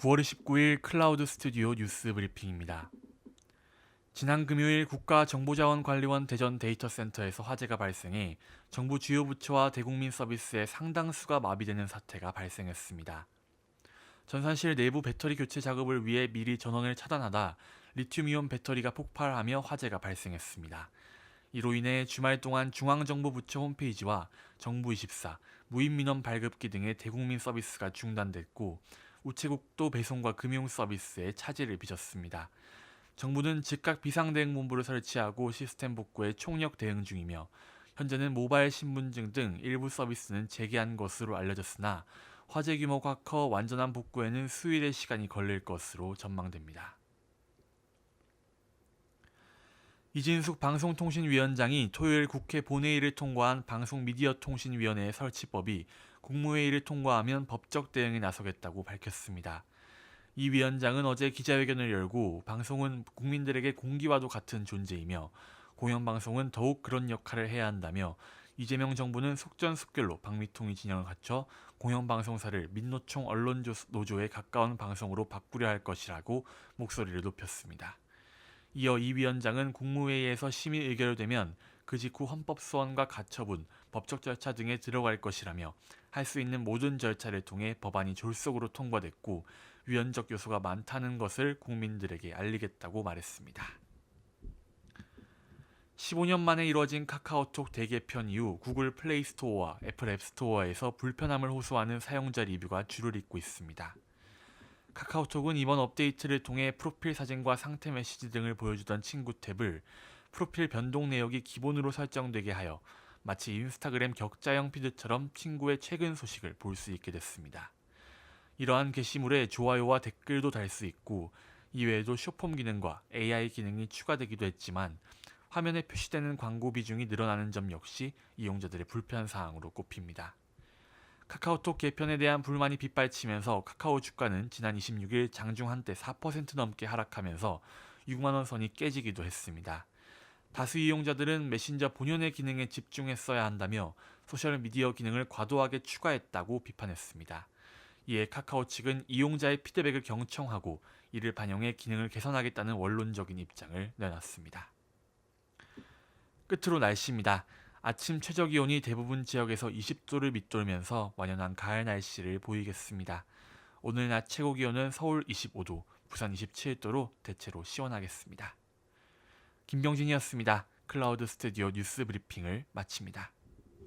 9월 19일 클라우드 스튜디오 뉴스 브리핑입니다. 지난 금요일 국가정보자원관리원 대전 데이터센터에서 화재가 발생해 정부 주요 부처와 대국민 서비스의 상당수가 마비되는 사태가 발생했습니다. 전산실 내부 배터리 교체 작업을 위해 미리 전원을 차단하다 리튬이온 배터리가 폭발하며 화재가 발생했습니다. 이로 인해 주말 동안 중앙정보부처 홈페이지와 정부24, 무인민원 발급기 등의 대국민 서비스가 중단됐고 우체국도 배송과 금융 서비스에 차질을 빚었습니다. 정부는 즉각 비상대응본부를 설치하고 시스템 복구에 총력 대응 중이며 현재는 모바일 신분증 등 일부 서비스는 재개한 것으로 알려졌으나 화재 규모가 커 완전한 복구에는 수일의 시간이 걸릴 것으로 전망됩니다. 이진숙 방송통신위원장이 토요일 국회 본회의를 통과한 방송미디어통신위원회 설치법이 국무회의를 통과하면 법적 대응에 나서겠다고 밝혔습니다. 이 위원장은 어제 기자회견을 열고 방송은 국민들에게 공기와도 같은 존재이며 공영방송은 더욱 그런 역할을 해야 한다며 이재명 정부는 속전속결로 방미통이 진영을 갖춰 공영방송사를 민노총 언론노조에 가까운 방송으로 바꾸려 할 것이라고 목소리를 높였습니다. 이어 이 위원장은 국무회의에서 심의 의결되면 그 직후 헌법 소원과 가처분, 법적 절차 등에 들어갈 것이라며 할 수 있는 모든 절차를 통해 법안이 졸속으로 통과됐고 위헌적 요소가 많다는 것을 국민들에게 알리겠다고 말했습니다. 15년 만에 이뤄진 카카오톡 대개편 이후 구글 플레이 스토어와 애플 앱 스토어에서 불편함을 호소하는 사용자 리뷰가 줄을 잇고 있습니다. 카카오톡은 이번 업데이트를 통해 프로필 사진과 상태 메시지 등을 보여주던 친구 탭을 프로필 변동 내역이 기본으로 설정되게 하여 마치 인스타그램 격자형 피드처럼 친구의 최근 소식을 볼 수 있게 됐습니다. 이러한 게시물에 좋아요와 댓글도 달 수 있고 이외에도 쇼폼 기능과 AI 기능이 추가되기도 했지만 화면에 표시되는 광고 비중이 늘어나는 점 역시 이용자들의 불편 사항으로 꼽힙니다. 카카오톡 개편에 대한 불만이 빗발치면서 카카오 주가는 지난 26일 장중 한때 4% 넘게 하락하면서 6만 원 선이 깨지기도 했습니다. 다수 이용자들은 메신저 본연의 기능에 집중했어야 한다며 소셜 미디어 기능을 과도하게 추가했다고 비판했습니다. 이에 카카오 측은 이용자의 피드백을 경청하고 이를 반영해 기능을 개선하겠다는 원론적인 입장을 내놨습니다. 끝으로 날씨입니다. 아침 최저 기온이 대부분 지역에서 20도를 밑돌면서 완연한 가을 날씨를 보이겠습니다. 오늘 낮 최고 기온은 서울 25도, 부산 27도로 대체로 시원하겠습니다. 김경진이었습니다. 클라우드 스튜디오 뉴스 브리핑을 마칩니다.